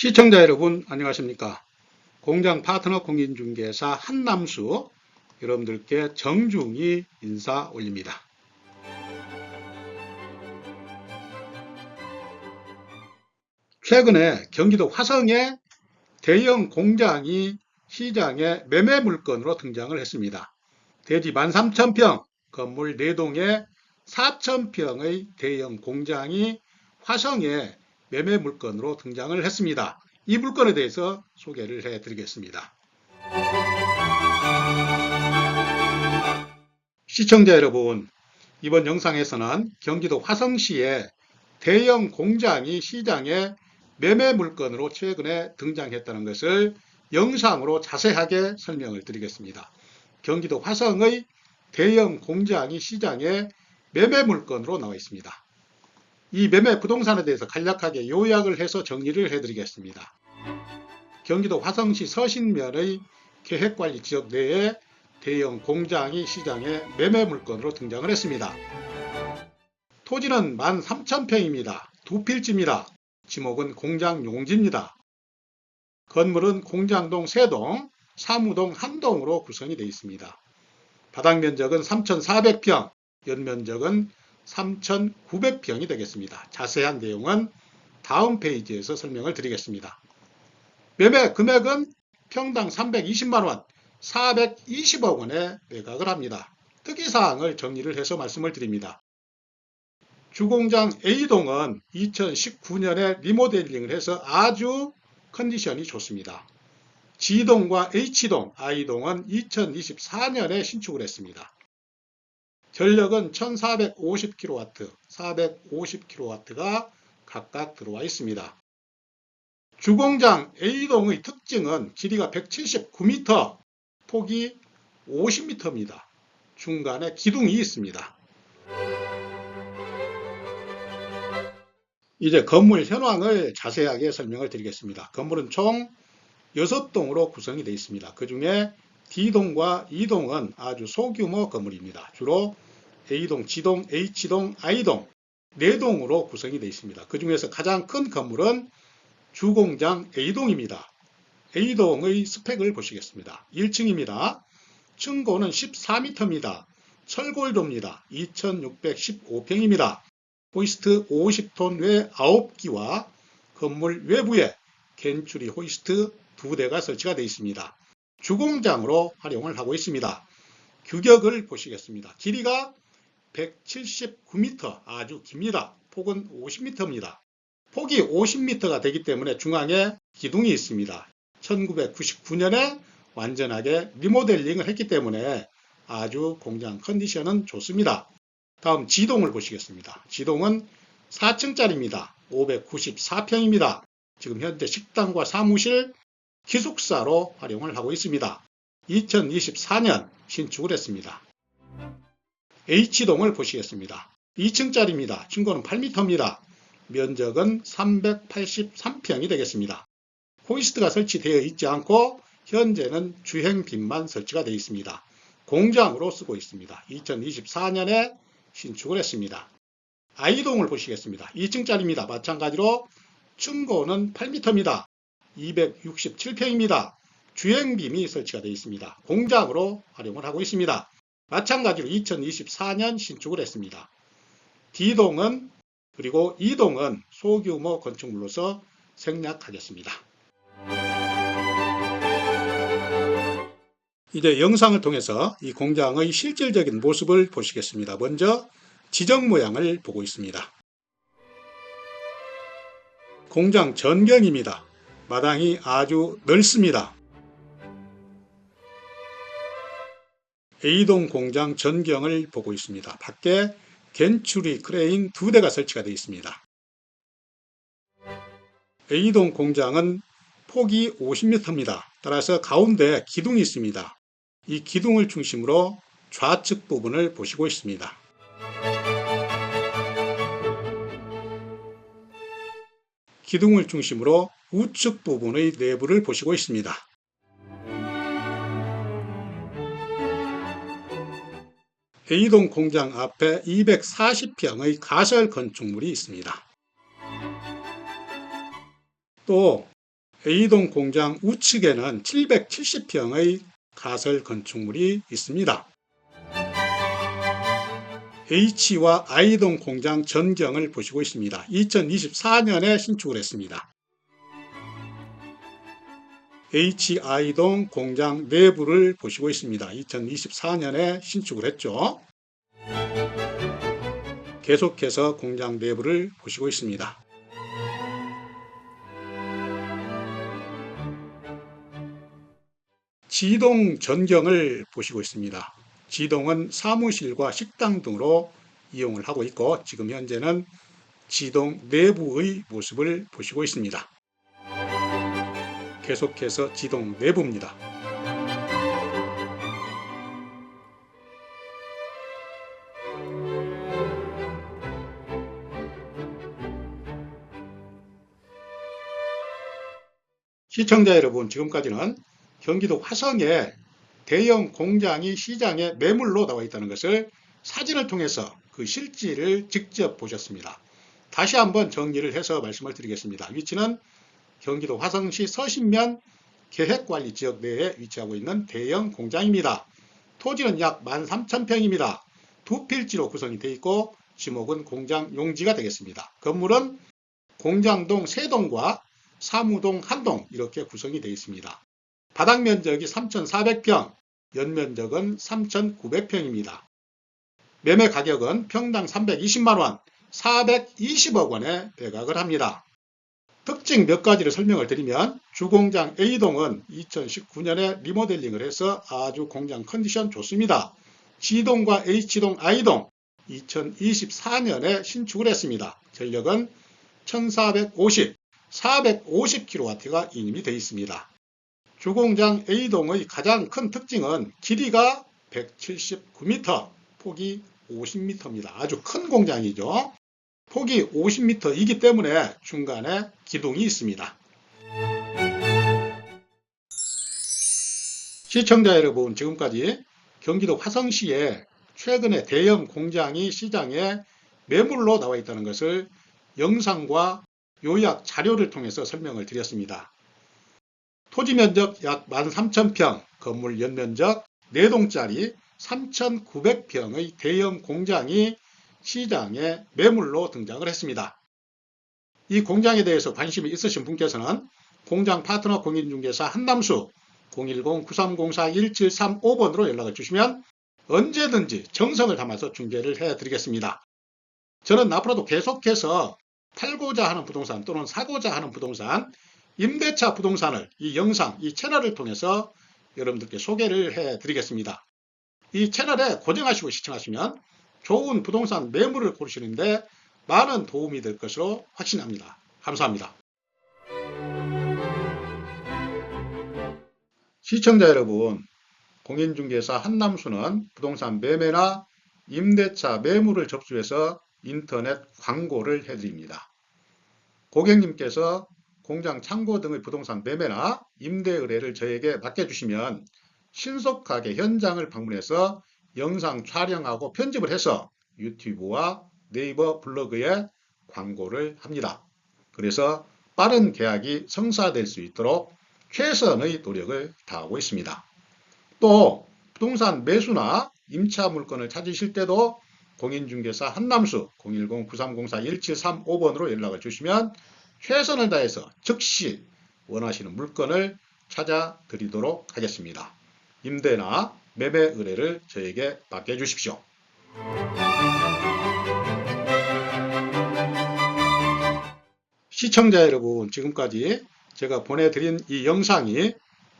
시청자 여러분 안녕하십니까? 공장 파트너 공인중개사 한남수 여러분들께 정중히 인사 올립니다. 최근에 경기도 화성에 대형 공장이 시장에 매매 물건으로 등장을 했습니다. 대지 13,000평 건물 4동에 4,000평의 대형 공장이 화성에 매매 물건으로 등장을 했습니다. 이 물건에 대해서 소개를 해 드리겠습니다. 시청자 여러분, 이번 영상에서는 경기도 화성시에 대형 공장이 시장에 매매 물건으로 최근에 등장했다는 것을 영상으로 자세하게 설명을 드리겠습니다. 경기도 화성의 대형 공장이 시장에 매매 물건으로 나와 있습니다. 이 매매 부동산에 대해서 간략하게 요약을 해서 정리를 해드리겠습니다. 경기도 화성시 서신면의 계획관리 지역 내에 대형 공장이 시장에 매매 물건으로 등장을 했습니다. 토지는 13,000평입니다. 두 필지입니다. 지목은 공장 용지입니다. 건물은 공장동 3동, 사무동 1동으로 구성이 되어 있습니다. 바닥 면적은 3,400평, 연면적은 3,900평이 되겠습니다. 자세한 내용은 다음 페이지에서 설명을 드리겠습니다. 매매 금액은 평당 320만원, 420억 원에 매각을 합니다. 특이사항을 정리를 해서 말씀을 드립니다. 주공장 A동은 2019년에 리모델링을 해서 아주 컨디션이 좋습니다. G동과 H동, I동은 2024년에 신축을 했습니다. 전력은 1450kW, 450kW가 각각 들어와 있습니다. 주공장 A동의 특징은 길이가 179m, 폭이 50m입니다. 중간에 기둥이 있습니다. 이제 건물 현황을 자세하게 설명을 드리겠습니다. 건물은 총 6동으로 구성이 되어 있습니다. 그 중에 D동과 E동은 아주 소규모 건물입니다. 주로 A동, G동, H동, I동 4동으로 구성이 되어 있습니다. 그 중에서 가장 큰 건물은 주공장 A동입니다. A동의 스펙을 보시겠습니다. 1층입니다. 층고는 14m입니다. 철골조입니다. 2615평입니다. 호이스트 50톤 외 9기와 건물 외부에 겐츄리 호이스트 2대가 설치가 되어 있습니다. 주공장으로 활용을 하고 있습니다. 규격을 보시겠습니다. 길이가 179m 아주 깁니다. 폭은 50m입니다. 폭이 50m가 되기 때문에 중앙에 기둥이 있습니다. 1999년에 완전하게 리모델링을 했기 때문에 아주 공장 컨디션은 좋습니다. 다음 지동을 보시겠습니다. 지동은 4층짜리입니다. 594평입니다. 지금 현재 식당과 사무실, 기숙사로 활용을 하고 있습니다. 2024년 신축을 했습니다. H동을 보시겠습니다. 2층짜리입니다. 층고는 8m입니다. 면적은 383평이 되겠습니다. 호이스트가 설치되어 있지 않고 현재는 주행빈만 설치가 되어 있습니다. 공장으로 쓰고 있습니다. 2024년에 신축을 했습니다. I동을 보시겠습니다. 2층짜리입니다. 마찬가지로 층고는 8m입니다. 267평입니다. 주행빔이 설치가 되어 있습니다. 공장으로 활용을 하고 있습니다. 마찬가지로 2024년 신축을 했습니다. D동은 그리고 E동은 소규모 건축물로서 생략하겠습니다. 이제 영상을 통해서 이 공장의 실질적인 모습을 보시겠습니다. 먼저 지정 모양을 보고 있습니다. 공장 전경입니다. 마당이 아주 넓습니다. A동 공장 전경을 보고 있습니다. 밖에 겐츄리 크레인 두 대가 설치가 되어 있습니다. A동 공장은 폭이 50m입니다. 따라서 가운데 기둥이 있습니다. 이 기둥을 중심으로 좌측 부분을 보시고 있습니다. 기둥을 중심으로 우측 부분의 내부를 보시고 있습니다. A동 공장 앞에 240평의 가설 건축물이 있습니다. 또 A동 공장 우측에는 770평의 가설 건축물이 있습니다. H와 I동 공장 전경을 보시고 있습니다. 2024년에 신축을 했습니다. HI동 공장 내부를 보시고 있습니다. 2024년에 신축을 했죠. 계속해서 공장 내부를 보시고 있습니다. 지동 전경을 보시고 있습니다. 지동은 사무실과 식당 등으로 이용을 하고 있고 지금 현재는 지동 내부의 모습을 보시고 있습니다. 계속해서 지동 내부입니다. 시청자 여러분, 지금까지는 경기도 화성에 대형 공장이 시장에 매물로 나와 있다는 것을 사진을 통해서 그 실지를 직접 보셨습니다. 다시 한번 정리를 해서 말씀을 드리겠습니다. 위치는 경기도 화성시 서신면 계획관리지역 내에 위치하고 있는 대형 공장입니다. 토지는 약 13,000평입니다. 두 필지로 구성이 되어 있고 지목은 공장 용지가 되겠습니다. 건물은 공장동 3동과 사무동 1동 이렇게 구성이 되어 있습니다. 바닥 면적이 3,400평, 연면적은 3,900평입니다. 매매 가격은 평당 320만원, 420억 원에 매각을 합니다. 특징 몇 가지를 설명을 드리면 주공장 A동은 2019년에 리모델링을 해서 아주 공장 컨디션 좋습니다. G동과 H동, I동 2024년에 신축을 했습니다. 전력은 1450, 450kW가 인임이 되어 있습니다. 주공장 A동의 가장 큰 특징은 길이가 179m, 폭이 50m입니다. 아주 큰 공장이죠. 폭이 50m이기 때문에 중간에 기둥이 있습니다. 시청자 여러분, 지금까지 경기도 화성시에 최근에 대형 공장이 시장에 매물로 나와 있다는 것을 영상과 요약 자료를 통해서 설명을 드렸습니다. 토지 면적 약 13,000평, 건물 연면적 4동짜리 3,900평의 대형 공장이 시장에 매물로 등장을 했습니다. 이 공장에 대해서 관심이 있으신 분께서는 공장 파트너 공인중개사 한남수 010-9304-1735번으로 연락을 주시면 언제든지 정성을 담아서 중개를 해드리겠습니다. 저는 앞으로도 계속해서 팔고자 하는 부동산 또는 사고자 하는 부동산, 임대차 부동산을 이 영상, 이 채널을 통해서 여러분들께 소개를 해드리겠습니다. 이 채널에 고정하시고 시청하시면 좋은 부동산 매물을 고르시는데 많은 도움이 될 것으로 확신합니다. 감사합니다. 시청자 여러분, 공인중개사 한남수는 부동산 매매나 임대차 매물을 접수해서 인터넷 광고를 해드립니다. 고객님께서 공장 창고 등의 부동산 매매나 임대 의뢰를 저에게 맡겨주시면 신속하게 현장을 방문해서 영상 촬영하고 편집을 해서 유튜브와 네이버 블로그에 광고를 합니다. 그래서 빠른 계약이 성사될 수 있도록 최선의 노력을 다하고 있습니다. 또 부동산 매수나 임차 물건을 찾으실 때도 공인중개사 한남수 010-9304-1735번으로 연락을 주시면 최선을 다해서 즉시 원하시는 물건을 찾아 드리도록 하겠습니다. 임대나 매매 의뢰를 저에게 맡겨주십시오. 시청자 여러분, 지금까지 제가 보내드린 이 영상이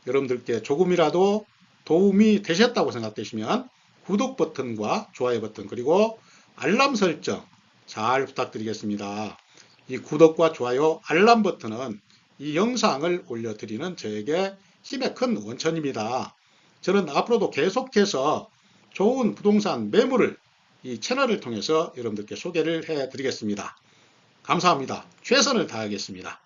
여러분들께 조금이라도 도움이 되셨다고 생각되시면 구독 버튼과 좋아요 버튼 그리고 알람 설정 잘 부탁드리겠습니다. 이 구독과 좋아요 알람 버튼은 이 영상을 올려드리는 저에게 힘의 큰 원천입니다. 저는 앞으로도 계속해서 좋은 부동산 매물을 이 채널을 통해서 여러분들께 소개를 해 드리겠습니다. 감사합니다. 최선을 다하겠습니다.